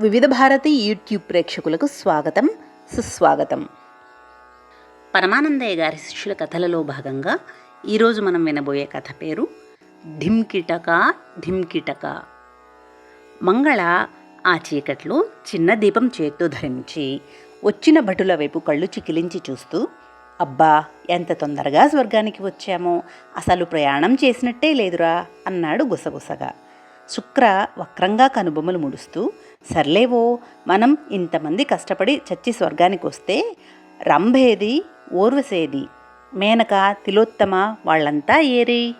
వివిధ భారతి యూట్యూబ్ ప్రేక్షకులకు స్వాగతం సుస్వాగతం. పరమానందయ్య గారి శిష్యుల కథలలో భాగంగా ఈరోజు మనం వినబోయే కథ పేరు ఢిమ్కిటక ఢిమ్కిటక మంగళ ఆ చీకట్లో చిన్న దీపం చేత్తో ధరించి వచ్చిన భటుల వైపు కళ్ళు చికిలించి చూస్తూ అబ్బా ఎంత తొందరగా స్వర్గానికి వచ్చామో అసలు ప్రయాణం చేసినట్టే లేదురా అన్నాడు గుసగుసగా. శుక్ర వక్రంగా కనుబొమ్మలు ముడుస్తూ సర్లేవో మనం ఇంతమంది కష్టపడి చచ్చి స్వర్గానికి వస్తే రంభేది ఓర్వసేది మేనక తిలోత్తమ వాళ్ళంతా ఏరి?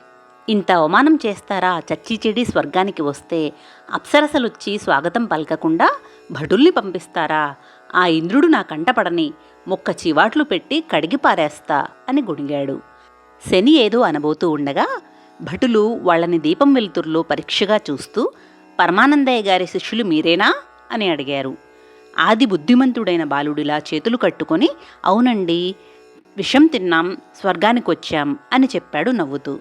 ఇంత అవమానం చేస్తారా చచ్చి చెడి స్వర్గానికి వస్తే? అప్సరసలొచ్చి స్వాగతం పలకకుండా భటుల్ని పంపిస్తారా? ఆ ఇంద్రుడు నా కంటపడని మొక్క చివాట్లు పెట్టి కడిగి పారేస్తా అని గుణిగాడు. శని ఏదో అనబోతూ ఉండగా భటులు వాళ్ళని దీపం వెలుతురులో పరీక్షగా చూస్తూ పరమానందయ్య గారి శిష్యులు మీరేనా? అని అడిగారు. ఆది బుద్ధిమంతుడైన బాలుడిలా చేతులు కట్టుకొని అవునండి విషం తిన్నాం స్వర్గానికి వచ్చాం అని చెప్పాడు నవ్వుతూ.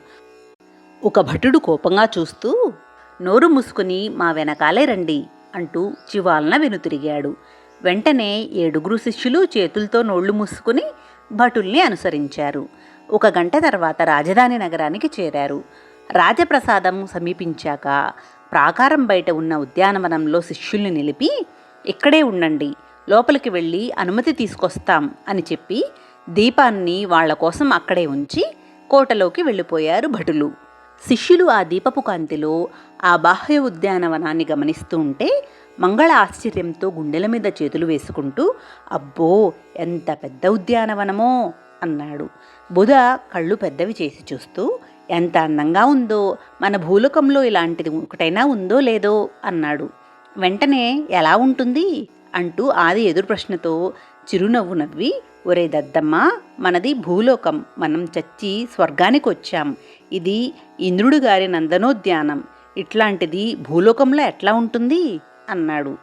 ఒక భటుడు కోపంగా చూస్తూ నోరు మూసుకుని మా వెనకాలే రండి అంటూ చివాలన వెనుతిరిగాడు. వెంటనే ఏడుగురు శిష్యులు చేతులతో నోళ్ళు మూసుకుని భటుల్ని అనుసరించారు. ఒక గంట తర్వాత రాజధాని నగరానికి చేరారు. రాజప్రసాదం సమీపించాక ప్రాకారం బయట ఉన్న ఉద్యానవనంలో శిష్యుల్ని నిలిపి ఇక్కడే ఉండండి లోపలికి వెళ్ళి అనుమతి తీసుకొస్తాం అని చెప్పి దీపాన్ని వాళ్ళ కోసం అక్కడే ఉంచి కోటలోకి వెళ్ళిపోయారు భటులు. శిష్యులు ఆ దీపపు కాంతిలో ఆ బాహ్య ఉద్యానవనాన్ని గమనిస్తూ ఉంటే మంగళ ఆశ్చర్యంతో గుండెల మీద చేతులు వేసుకుంటూ అబ్బో ఎంత పెద్ద ఉద్యానవనమో అన్నాడు. బుధ కళ్ళు పెద్దవి చేసి చూస్తూ ఎంత అందంగా ఉందో మన భూలోకంలో ఇలాంటిది ఒకటైనా ఉందో లేదో అన్నాడు. వెంటనే ఎలా ఉంటుంది? అంటూ ఆది ఎదురు ప్రశ్నతో చిరునవ్వు నవ్వి ఒరే దద్దమ్మ మనది భూలోకం మనం చచ్చి స్వర్గానికి వచ్చాం ఇది ఇంద్రుడు గారి నందనోద్యానం. ఇట్లాంటిది భూలోకంలో ఎట్లా ఉంటుంది? అన్నాడు.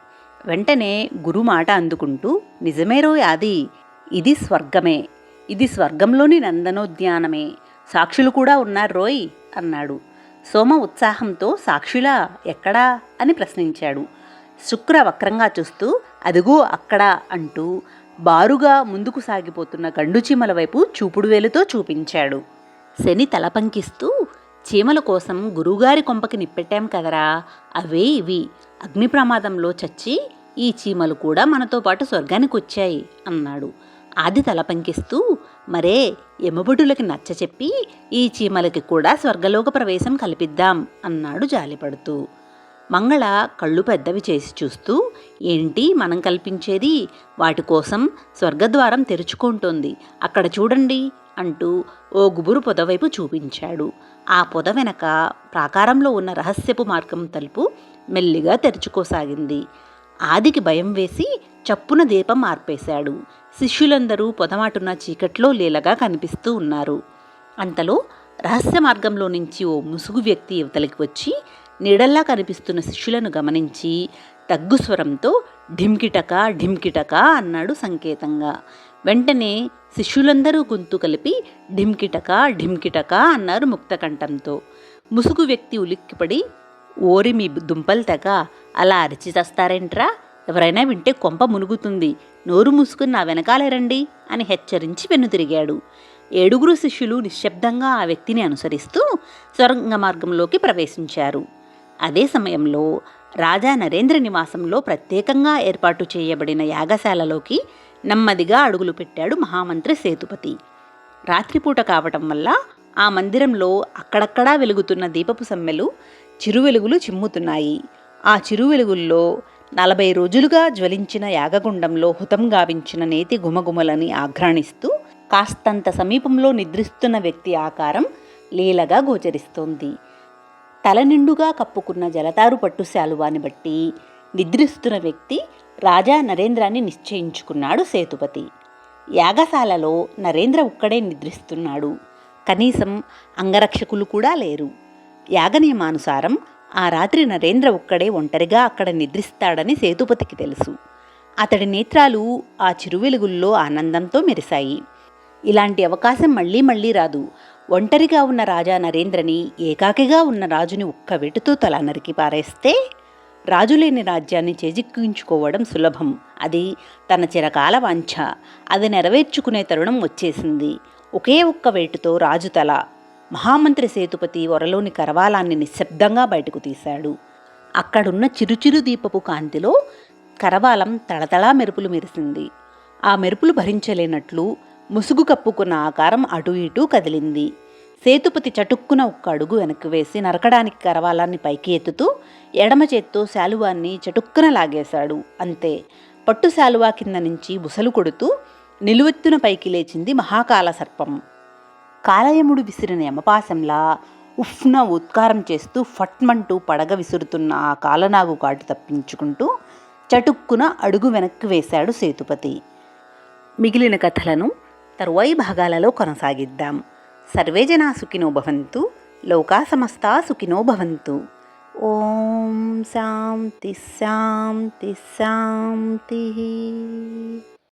వెంటనే గురు మాట అందుకుంటూ నిజమేరో యాది ఇది స్వర్గమే. ఇది స్వర్గంలోని నందనోద్యానమే. సాక్షులు కూడా ఉన్నారు రోయ్ అన్నాడు. సోమ ఉత్సాహంతో సాక్షులా ఎక్కడా అని ప్రశ్నించాడు. శుక్ర వక్రంగా చూస్తూ అదిగో అక్కడ అంటూ బారుగా ముందుకు సాగిపోతున్న గండు చీమల వైపు చూపుడు వేలుతో చూపించాడు. శని తలపంకిస్తూ చీమల కోసం గురువుగారి కొంపకి నిప్పెట్టాం కదరా అవే ఇవి. అగ్ని ప్రమాదంలో చచ్చి ఈ చీమలు కూడా మనతో పాటు స్వర్గానికి వచ్చాయి అన్నాడు. ఆది తలపంకిస్తూ మరే యమభటులకి నచ్చచెప్పి ఈ చీమలకి కూడా స్వర్గలోక ప్రవేశం కల్పిద్దాం అన్నాడు జాలిపడుతూ. మంగళ కళ్ళు పెద్దవి చేసి చూస్తూ ఏంటి మనం కల్పించేది? వాటి కోసం స్వర్గద్వారం తెరుచుకుంటోంది. అక్కడ చూడండి అంటూ ఓ గుబురు పొదవైపు చూపించాడు. ఆ పొద వెనక ప్రాకారంలో ఉన్న రహస్యపు మార్గం తలుపు మెల్లిగా తెరుచుకోసాగింది. ఆదికి భయం వేసి చప్పున దీపం ఆర్పేశాడు. శిష్యులందరూ పొదమాటున చీకట్లో లీలగా కనిపిస్తూ ఉన్నారు. అంతలో రహస్య మార్గంలో నుంచి ఓ ముసుగు వ్యక్తి యువతలకి వచ్చి నీడల్లా కనిపిస్తున్న శిష్యులను గమనించి తగ్గు స్వరంతో ఢిమ్కిటక ఢిమ్కిటక అన్నాడు సంకేతంగా. వెంటనే శిష్యులందరూ గొంతు కలిపి ఢిమ్కిటక ఢిమ్కిటక అన్నారు ముక్తకంఠంతో. ముసుగు వ్యక్తి ఉలిక్కిపడి ఓరి మీ దుంపలు తెగ అలా అరిచి చస్తారేంట్రా ఎవరైనా వింటే కొంప మునుగుతుంది. నోరు మూసుకుని నా వెనకాలే రండి అని హెచ్చరించి వెన్నుతిరిగాడు. ఏడుగురు శిష్యులు నిశ్శబ్దంగా ఆ వ్యక్తిని అనుసరిస్తూ స్వరంగ మార్గంలోకి ప్రవేశించారు. అదే సమయంలో రాజా నరేంద్ర నివాసంలో ప్రత్యేకంగా ఏర్పాటు చేయబడిన యాగశాలలోకి నెమ్మదిగా అడుగులు పెట్టాడు మహామంత్రి సేతుపతి. రాత్రిపూట కావటం వల్ల ఆ మందిరంలో అక్కడక్కడా వెలుగుతున్న దీపపు సమ్మెలు చిరువెలుగులు చిమ్ముతున్నాయి. ఆ చిరువెలుగుల్లో నలభై రోజులుగా జ్వలించిన యాగగుండంలో హుతం గావించిన నేతి గుమగుమలని ఆఘ్రాణిస్తూ కాస్తంత సమీపంలో నిద్రిస్తున్న వ్యక్తి ఆకారం లీలగా గోచరిస్తోంది. తల నిండుగా కప్పుకున్న జలతారు పట్టు శాలువాని బట్టి నిద్రిస్తున్న వ్యక్తి రాజా నరేంద్రాన్ని నిశ్చయించుకున్నాడు సేతుపతి. యాగశాలలో నరేంద్ర ఒక్కడే నిద్రిస్తున్నాడు. కనీసం అంగరక్షకులు కూడా లేరు. యాగ నియమానుసారం ఆ రాత్రి నరేంద్ర ఒక్కడే ఒంటరిగా అక్కడ నిద్రిస్తాడని సేతుపతికి తెలుసు. అతడి నేత్రాలు ఆ చిరువెలుగుల్లో ఆనందంతో మెరిశాయి. ఇలాంటి అవకాశం మళ్ళీ మళ్ళీ రాదు. ఒంటరిగా ఉన్న రాజా నరేంద్రని ఏకాకిగా ఉన్న రాజుని ఒక్క వెటుతో తల నరికి పారేస్తే రాజులేని రాజ్యాన్ని చేజిక్కించుకోవడం సులభం. అది తన చిరకాల వాంఛ. అది నెరవేర్చుకునే తరుణం వచ్చేసింది. ఒకే ఒక్క వేటుతో రాజు తల మహామంత్రి సేతుపతి వరలోని కరవాలాన్ని నిశ్శబ్దంగా బయటకు తీశాడు. అక్కడున్న చిరుచిరు దీపపు కాంతిలో కరవాలం తళతళా మెరుపులు మెరిసింది. ఆ మెరుపులు భరించలేనట్లు ముసుగు కప్పుకున్న ఆకారం అటు ఇటూ కదిలింది. సేతుపతి చటుక్కున ఒక్క అడుగు వెనక్కి వేసి నరకడానికి కరవాలాన్ని పైకి ఎత్తుతూ ఎడమ చేత్తో శాలువాన్ని చటుక్కున లాగేశాడు. అంతే పట్టు శాలువా కింద నుంచి బుసలు కొడుతూ నిలువెత్తున పైకి లేచింది మహాకాల సర్పం. కాలయముడు విసిరిన యమపాశంలా ఉఫ్న ఉత్కారం చేస్తూ ఫట్మంటూ పడగ విసురుతున్న ఆ కాలనాగు కాటు తప్పించుకుంటూ చటుక్కున అడుగు వెనక్కి వేశాడు సేతుపతి. మిగిలిన కథలను తరువాయి భాగాలలో కొనసాగిద్దాం. సర్వే జనా సుఖినో భవంతు లోకా సమస్తా సుఖినో భవంతు. ఓం శాంతి శాంతి శాంతి.